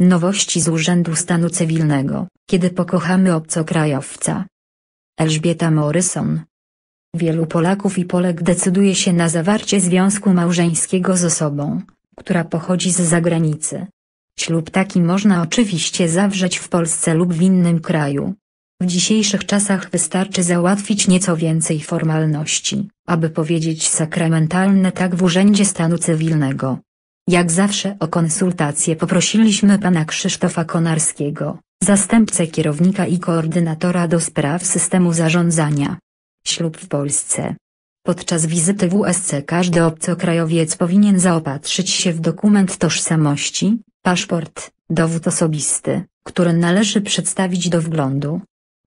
Nowości z Urzędu Stanu Cywilnego, kiedy pokochamy obcokrajowca. Elżbieta Morrison. Wielu Polaków i Polek decyduje się na zawarcie związku małżeńskiego z osobą, która pochodzi z zagranicy. Ślub taki można oczywiście zawrzeć w Polsce lub w innym kraju. W dzisiejszych czasach wystarczy załatwić nieco więcej formalności, aby powiedzieć sakramentalne tak w Urzędzie Stanu Cywilnego. Jak zawsze o konsultację poprosiliśmy pana Krzysztofa Konarskiego, zastępcę kierownika i koordynatora do spraw systemu zarządzania. Ślub w Polsce. Podczas wizyty w USC każdy obcokrajowiec powinien zaopatrzyć się w dokument tożsamości, paszport, dowód osobisty, który należy przedstawić do wglądu.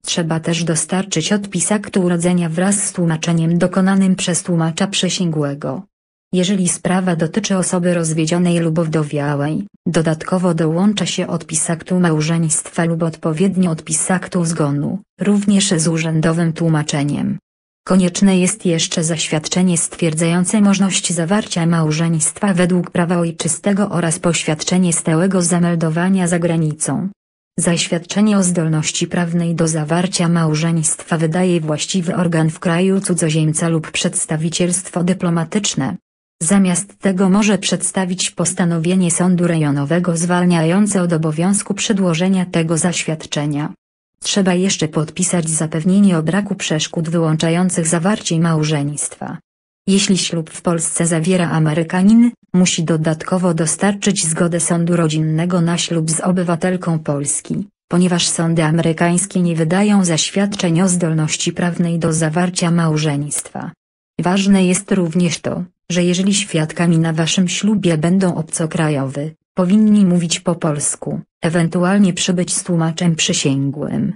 Trzeba też dostarczyć odpis aktu urodzenia wraz z tłumaczeniem dokonanym przez tłumacza przysięgłego. Jeżeli sprawa dotyczy osoby rozwiedzionej lub wdowiałej, dodatkowo dołącza się odpis aktu małżeństwa lub odpowiednio odpis aktu zgonu, również z urzędowym tłumaczeniem. Konieczne jest jeszcze zaświadczenie stwierdzające możliwość zawarcia małżeństwa według prawa ojczystego oraz poświadczenie stałego zameldowania za granicą. Zaświadczenie o zdolności prawnej do zawarcia małżeństwa wydaje właściwy organ w kraju cudzoziemca lub przedstawicielstwo dyplomatyczne. Zamiast tego może przedstawić postanowienie sądu rejonowego zwalniające od obowiązku przedłożenia tego zaświadczenia. Trzeba jeszcze podpisać zapewnienie o braku przeszkód wyłączających zawarcie małżeństwa. Jeśli ślub w Polsce zawiera Amerykanin, musi dodatkowo dostarczyć zgodę sądu rodzinnego na ślub z obywatelką Polski, ponieważ sądy amerykańskie nie wydają zaświadczeń o zdolności prawnej do zawarcia małżeństwa. Ważne jest również to, że jeżeli świadkami na waszym ślubie będą obcokrajowy, powinni mówić po polsku, ewentualnie przybyć z tłumaczem przysięgłym.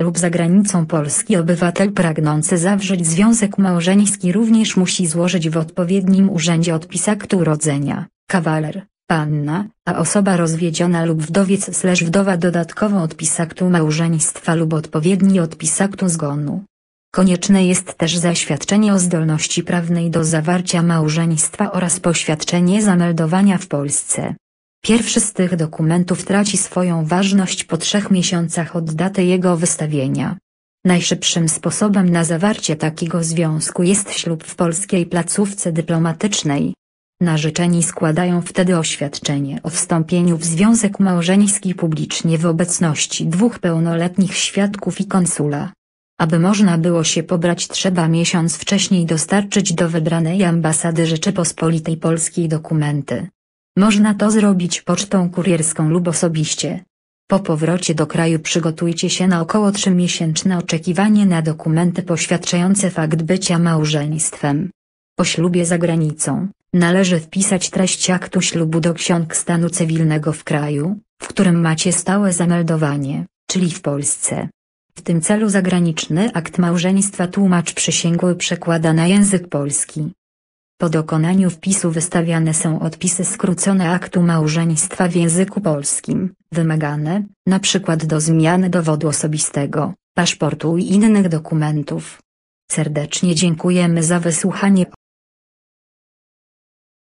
Lub za granicą Polski obywatel pragnący zawrzeć związek małżeński również musi złożyć w odpowiednim urzędzie odpis aktu urodzenia, kawaler, panna, a osoba rozwiedziona lub wdowiec slash wdowa dodatkowo odpis aktu małżeństwa lub odpowiedni odpis aktu zgonu. Konieczne jest też zaświadczenie o zdolności prawnej do zawarcia małżeństwa oraz poświadczenie zameldowania w Polsce. Pierwszy z tych dokumentów traci swoją ważność po trzech miesiącach od daty jego wystawienia. Najszybszym sposobem na zawarcie takiego związku jest ślub w polskiej placówce dyplomatycznej. Narzeczeni składają wtedy oświadczenie o wstąpieniu w związek małżeński publicznie w obecności dwóch pełnoletnich świadków i konsula. Aby można było się pobrać trzeba miesiąc wcześniej dostarczyć do wybranej ambasady Rzeczypospolitej Polskiej dokumenty. Można to zrobić pocztą kurierską lub osobiście. Po powrocie do kraju przygotujcie się na około 3-miesięczne oczekiwanie na dokumenty poświadczające fakt bycia małżeństwem. Po ślubie za granicą, należy wpisać treść aktu ślubu do ksiąg stanu cywilnego w kraju, w którym macie stałe zameldowanie, czyli w Polsce. W tym celu zagraniczny akt małżeństwa tłumacz przysięgły przekłada na język polski. Po dokonaniu wpisu wystawiane są odpisy skrócone aktu małżeństwa w języku polskim, wymagane, np. do zmiany dowodu osobistego, paszportu i innych dokumentów. Serdecznie dziękujemy za wysłuchanie